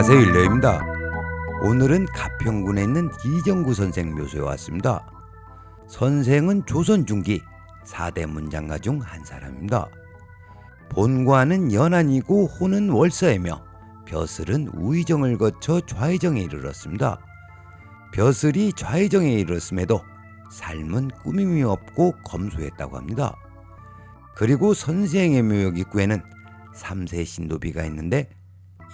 안녕하세요 일레입니다. 오늘은 가평군에 있는 이정구 선생 묘소에 왔습니다. 선생은 조선 중기 4대 문장가 중 한 사람입니다. 본관은 연안이고 호는 월서이며 벼슬은 우의정을 거쳐 좌의정에 이르렀습니다. 벼슬이 좌의정에 이르렀음에도 삶은 꾸밈이 없고 검소했다고 합니다. 그리고 선생의 묘역 입구에는 3세 신도비가 있는데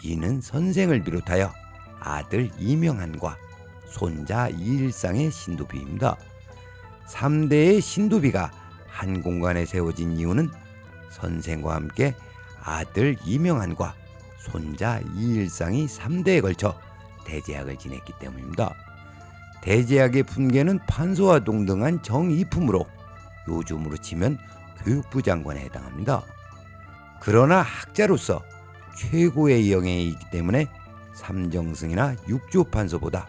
이는 선생을 비롯하여 아들 이명한과 손자 이일상의 신도비입니다. 3대의 신도비가 한 공간에 세워진 이유는 선생과 함께 아들 이명한과 손자 이일상이 3대에 걸쳐 대제학을 지냈기 때문입니다. 대제학의 품계는 판소와 동등한 정이품으로 요즘으로 치면 교육부 장관에 해당합니다. 그러나 학자로서 최고의 영예이기 때문에 삼정승이나 육조판서보다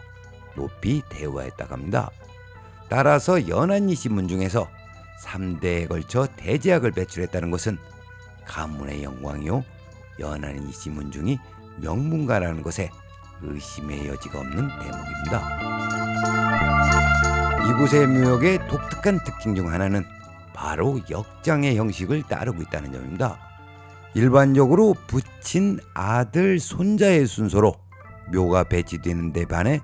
높이 대우하였다고 합니다. 따라서 연안리 신문 중에서 3대에 걸쳐 대제학을 배출했다는 것은 가문의 영광이요 연안리 신문 중이 명문가라는 것에 의심의 여지가 없는 대목입니다. 이곳의 묘역의 독특한 특징 중 하나는 바로 역장의 형식을 따르고 있다는 점입니다. 일반적으로 부친 아들 손자의 순서로 묘가 배치되는 데 반해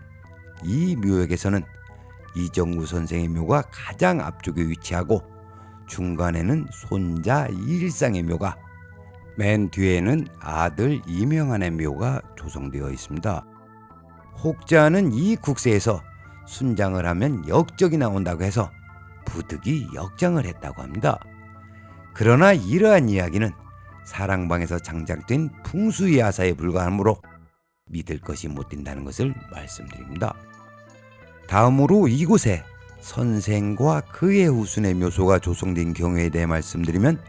이 묘역에서는 이정구 선생의 묘가 가장 앞쪽에 위치하고 중간에는 손자 이일상의 묘가 맨 뒤에는 아들 이명한의 묘가 조성되어 있습니다. 혹자는 이 국세에서 순장을 하면 역적이 나온다고 해서 부득이 역장을 했다고 합니다. 그러나 이러한 이야기는 사랑방에서 장작된 풍수의 야사에 불과하므로 믿을 것이 못 된다는 것을 말씀드립니다. 다음으로 이곳에 선생과 그의 후순의 묘소가 조성된 경우에 대해 말씀드리면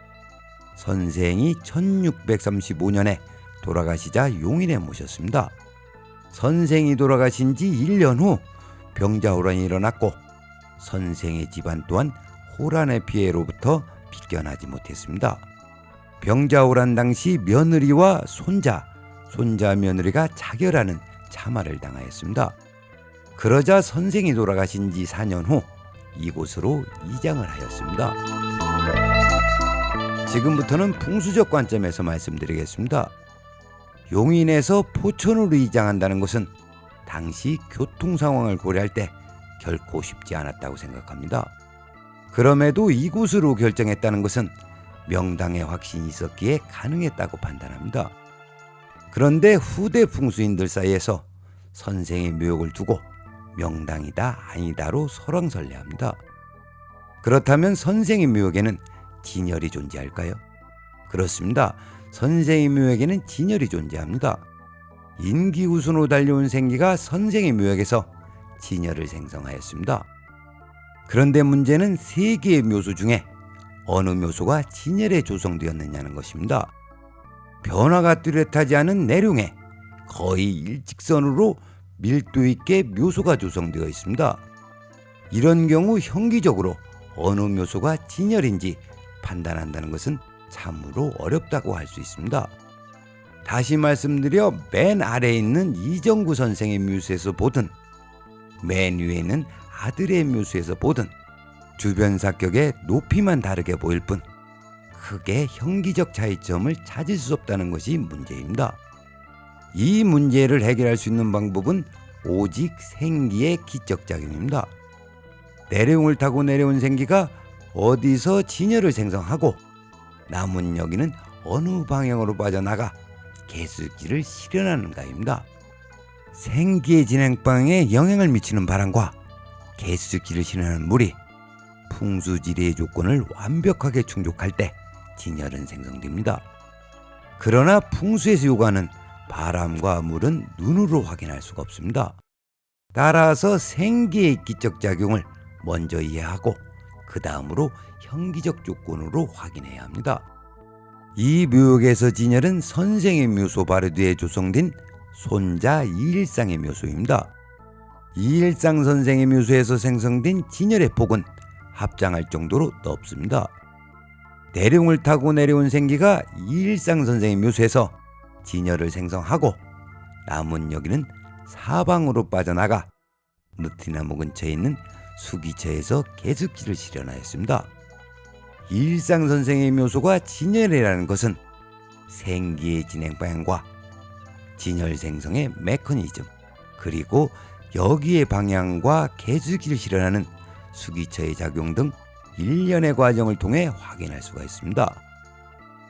선생이 1635년에 돌아가시자 용인에 모셨습니다. 선생이 돌아가신 지 1년 후 병자호란이 일어났고 선생의 집안 또한 호란의 피해로부터 비껴나지 못했습니다. 병자호란 당시 며느리와 손자, 손자 며느리가 자결하는 참화를 당하였습니다. 그러자 선생이 돌아가신 지 4년 후 이곳으로 이장을 하였습니다. 지금부터는 풍수적 관점에서 말씀드리겠습니다. 용인에서 포천으로 이장한다는 것은 당시 교통 상황을 고려할 때 결코 쉽지 않았다고 생각합니다. 그럼에도 이곳으로 결정했다는 것은 명당의 확신이 있었기에 가능했다고 판단합니다. 그런데 후대 풍수인들 사이에서 선생의 묘역을 두고 명당이다 아니다로 설왕설래합니다. 그렇다면 선생의 묘역에는 진열이 존재할까요? 그렇습니다. 선생의 묘역에는 진열이 존재합니다. 인기우순으로 달려온 생기가 선생의 묘역에서 진열을 생성하였습니다. 그런데 문제는 세 개의 묘소 중에 어느 묘소가 진열에 조성되었느냐는 것입니다. 변화가 뚜렷하지 않은 내룡에 거의 일직선으로 밀도 있게 묘소가 조성되어 있습니다. 이런 경우 형기적으로 어느 묘소가 진열인지 판단한다는 것은 참으로 어렵다고 할 수 있습니다. 다시 말씀드려 맨 아래에 있는 이정구 선생의 묘수에서 보든 맨 위에 있는 아들의 묘수에서 보든 주변 사격의 높이만 다르게 보일 뿐 크게 형기적 차이점을 찾을 수 없다는 것이 문제입니다. 이 문제를 해결할 수 있는 방법은 오직 생기의 기적작용입니다. 내려용을 타고 내려온 생기가 어디서 진열을 생성하고 남은 여기는 어느 방향으로 빠져나가 개수기를 실현하는가입니다. 생기의 진행 방향에 영향을 미치는 바람과 개수기를 실현하는 물이 풍수지리의 조건을 완벽하게 충족할 때 진열은 생성됩니다. 그러나 풍수에서 요구하는 바람과 물은 눈으로 확인할 수가 없습니다. 따라서 생기의 기적 작용을 먼저 이해하고 그 다음으로 형기적 조건으로 확인해야 합니다. 이 묘역에서 진열은 선생의 묘소 바로 뒤에 조성된 손자 이일상의 묘소입니다. 이일상 선생의 묘소에서 생성된 진열의 폭은 합장할 정도로 넓습니다. 내룡을 타고 내려온 생기가 이일상 선생의 묘소에서 진열을 생성하고 남은 여기는 사방으로 빠져나가 느티나무 근처에 있는 수기처에서 개숙지를 실현하였습니다. 일상 선생의 묘소가 진열이라는 것은 생기의 진행 방향과 진열 생성의 메커니즘 그리고 여기의 방향과 개수기를 실현하는 수기처의 작용 등 일련의 과정을 통해 확인할 수가 있습니다.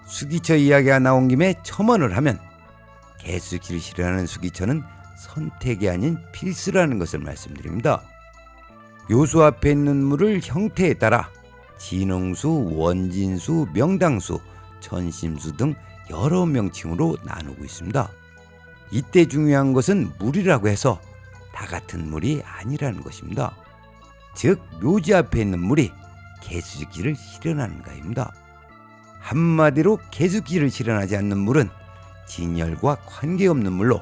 수기처 이야기가 나온 김에 첨언을 하면 개수기를 실현하는 수기처는 선택이 아닌 필수라는 것을 말씀드립니다. 요수 앞에 있는 물을 형태에 따라 진홍수, 원진수, 명당수, 천심수 등 여러 명칭으로 나누고 있습니다. 이때 중요한 것은 물이라고 해서 다 같은 물이 아니라는 것입니다. 즉 묘지 앞에 있는 물이 개수기를 실현하는 가입니다. 한마디로 개수기를 실현하지 않는 물은 진열과 관계없는 물로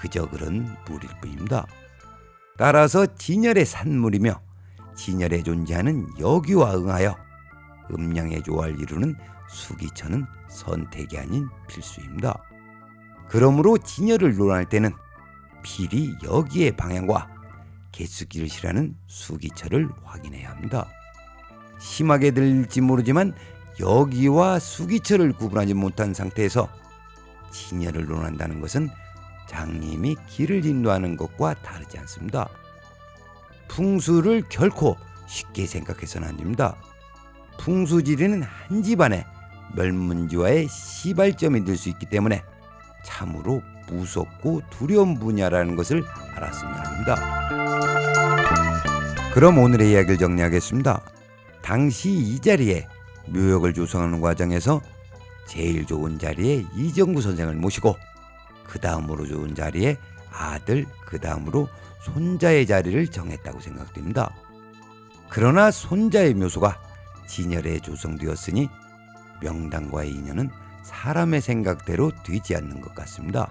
그저 그런 물일 뿐입니다. 따라서 진열의 산물이며 진열에 존재하는 여기와 응하여 음양의 조화를 이루는 수기처는 선택이 아닌 필수입니다. 그러므로 진열을 논할 때는 필히 여기의 방향과 개수기를 실하는 수기처를 확인해야 합니다. 심하게 들릴지 모르지만 여기와 수기처를 구분하지 못한 상태에서 진열을 논한다는 것은 장님이 길을 인도하는 것과 다르지 않습니다. 풍수를 결코 쉽게 생각해서는 안 됩니다. 풍수지리는 한 집안의 멸문지와의 시발점이 될 수 있기 때문에 참으로 무섭고 두려운 분야라는 것을 알았으면 합니다. 그럼 오늘의 이야기를 정리하겠습니다. 당시 이 자리에 묘역을 조성하는 과정에서 제일 좋은 자리에 이정구 선생을 모시고 그 다음으로 좋은 자리에 아들, 그 다음으로 손자의 자리를 정했다고 생각됩니다. 그러나 손자의 묘소가 진열에 조성되었으니 명당과의 인연은 사람의 생각대로 되지 않는 것 같습니다.